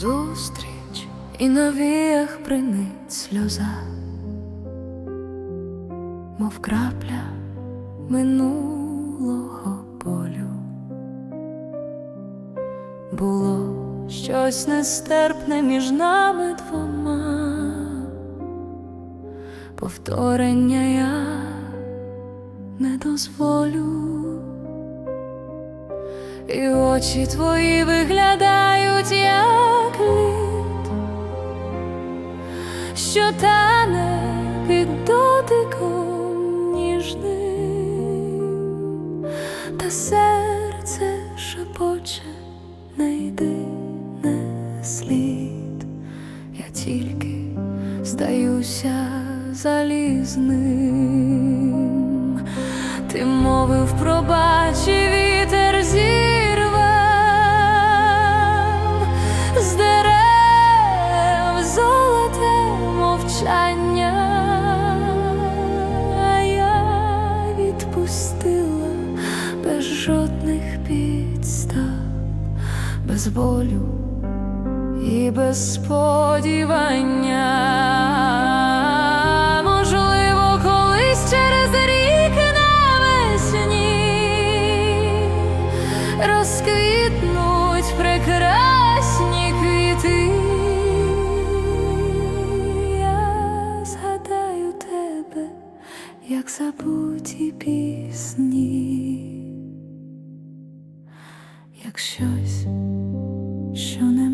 зустріч і на віях принить сльоза, мов крапля минулого болю. Було щось нестерпне між нами двома, повторення я не дозволю. І очі твої виглядають, як що тане під дотиком ніжним, та серце шепоче, не йди, не слід, я тільки здаюся залізним. Ти мовив пробач без жодних підстав, без болю і без сподівання. Можливо, колись через рік навесні розквітнуть прекрасні квіти. Я згадаю тебе, як забуті пісні, як щось, що не.